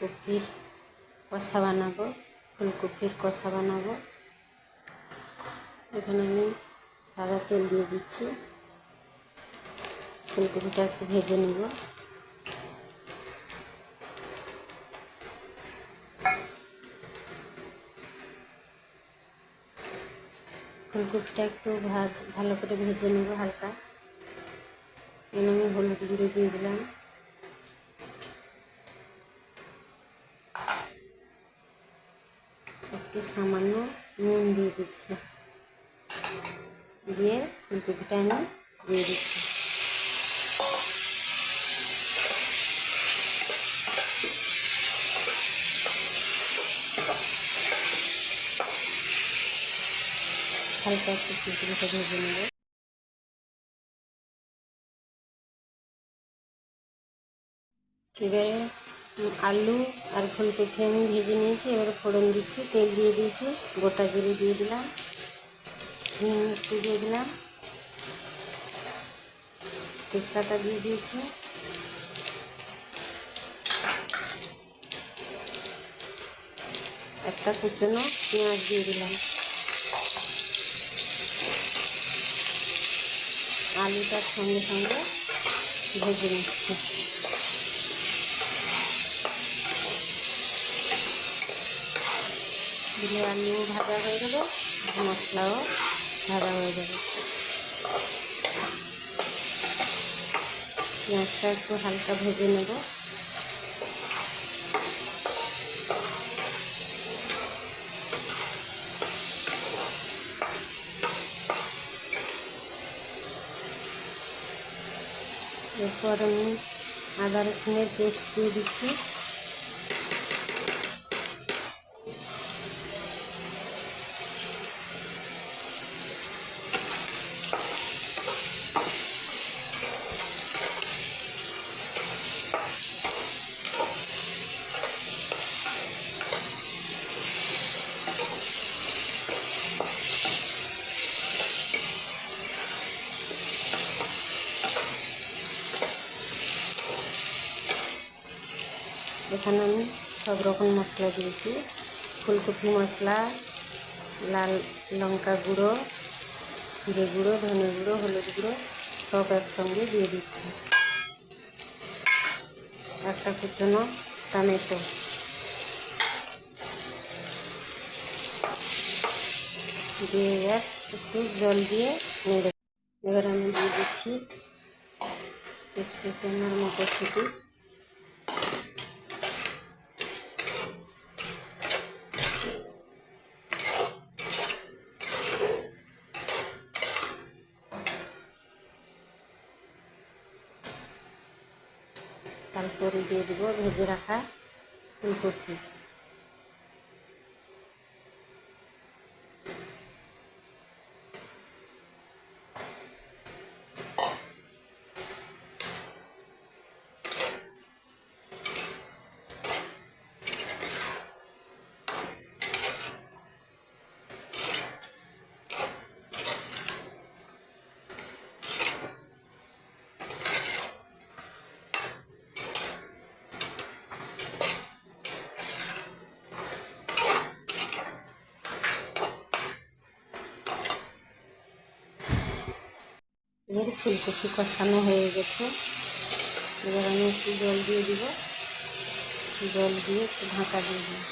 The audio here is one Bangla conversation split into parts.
কপির কষা বানাবো, ফুলকপির কষা বানাবো। এখানে আমি সাদা তেল দিয়ে দিচ্ছি। ফুলকপিটা একটু ভেজে নেব। ফুলকপিটা একটু ভাজ, ভালো করে ভেজে নেব হালকা। এখানে আমি হলুদ গুঁড়ো দিয়ে দিলাম। একটু সামান্য নুন দিয়ে দিচ্ছি। দিয়ে ফুলকপিটা আমি দিয়ে দিচ্ছি। হালকা একটু ফুলকপিটা ভেজে নেব। এবারে আলু আর ফুলকপি আমি ভেজে নিয়েছি, এবারে ফোড়ন দিচ্ছি, তেল দিয়ে দিয়েছি, গোটা জিরে দিয়ে দিলাম হিং একটু দিয়ে দিলাম, তেজপাতা দিয়ে দিয়েছি। একটা কুচনো পেঁয়াজ দিয়ে দিলাম। আলুটার সঙ্গে সঙ্গে ভেজে নিচ্ছি। দিলে আলুও ভাজা হয়ে যাবে মশলাও ভাজা হয়ে যাবে পেঁয়াজটা একটু হালকা ভেজে নেব। এরপর আমি আদা রসুনের পেস্ট দিয়ে দিচ্ছি। এখানে আমি সব রকম মশলা দিয়েছি ফুলকপি মশলা লাল লঙ্কা গুঁড়ো জিরে গুঁড়ো ধনে গুঁড়ো হলুদ গুঁড়ো সব একসঙ্গে দিয়ে দিচ্ছি একটা কুচনো টমেটো দিয়ে এবার একটু জল দিয়ে নেড়ে এবার আমি দিয়ে দিচ্ছি ক্যাপসিকামের মটরশুঁটি তারপরে দিয়ে দেবো ভেজে রাখা ফুলকপি। এবার ফুলকপি কষানো হয়ে গেছে। এবার আমি একটু জল দিয়ে দিব। জল দিয়ে একটু ঢাকা দিয়ে দিই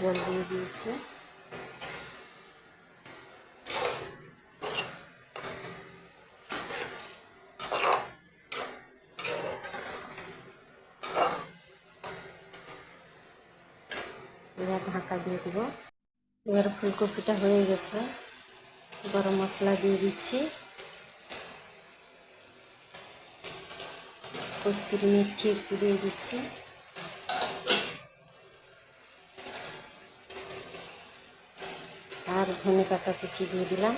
জল দিয়ে দিয়েছি। এবার ঢাকা দিয়ে দিব। এবার ফুলকপিটা হয়ে গেছে। গরম মশলা দিয়ে দিচ্ছি। কস্তুরি মেথি একটু দিয়ে দিচ্ছি। আর ধনে পাতা কুচি দিয়ে দিলাম।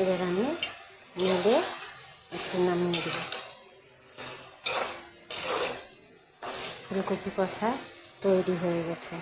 এবার আমি নেড়ে একটু নামিয়ে দেব। ফুলকপি কষা তৈরি হয়ে গেছে।